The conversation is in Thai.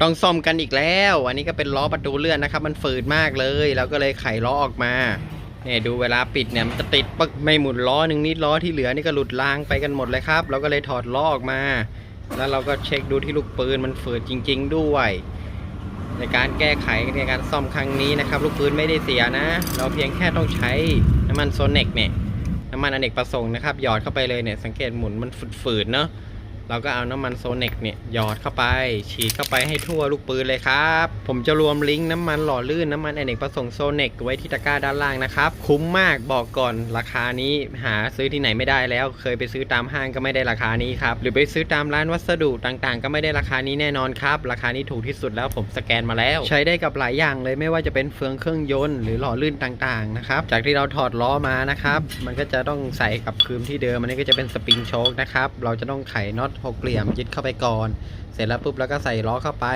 ต้องซ่อมกันอีกแล้ว อันนี้ก็เป็นล้อประตูเลื่อนนะครับ มันฝืดมากเลยเราก็เลยไขล้อออกมาเนี่ยดูเวลาปิดเนี่ยมันจะติดปึ๊กไม่หมุนล้อหนึ่งนิดล้อที่เหลือนี่ก็หลุดลางไปกันหมดเลยครับ เราก็เลยถอดล้อออกมา แล้วเราก็เช็คดูที่ลูกปืนมันฝืดจริง ๆ ด้วย ในการแก้ไขในการซ่อมครั้งนี้นะครับ ลูกปืนไม่ได้เสียนะ เราเพียงแค่ต้องใช้น้ำมันโซเนกเนี่ยน้ำมันอเนกประสงค์นะครับหยอดเข้าไปเลยเนี่ยสังเกตหมุนมันฝืดๆเนาะ เราก็เอาน้ำมันโซเน็กเนี่ยหยอดเข้าไป ฉีดเข้าไปให้ทั่วลูกปืนเลยครับ ผมจะรวมลิงก์น้ำมันหล่อลื่นน้ำมันอเนกประสงค์โซเน็กไว้ที่ตะกร้าด้านล่างนะครับ คุ้มมากบอกก่อนราคานี้หาซื้อที่ไหนไม่ได้แล้ว เคยไปซื้อตามห้างก็ไม่ได้ราคานี้ครับ หรือไปซื้อตามร้านวัสดุต่างๆ ก็ไม่ได้ราคานี้แน่นอนครับ ราคานี้ถูกที่สุดแล้วผมสแกนมาแล้ว ใช้ได้กับหลายอย่างเลยไม่ว่าจะเป็นเฟืองเครื่องยนต์หรือหล่อลื่นต่างๆนะครับจากที่เราถอดล้อมานะครับมันก็จะต้องใส่กับคืนที่เดิมอันนี้ก็จะเป็นสปริงโชคนะครับเราจะต้องไขน็อตหกเหลี่ยมยึดเข้าไปก่อน เสร็จแล้วปุ๊บแล้วก็ใส่ล้อเข้าไป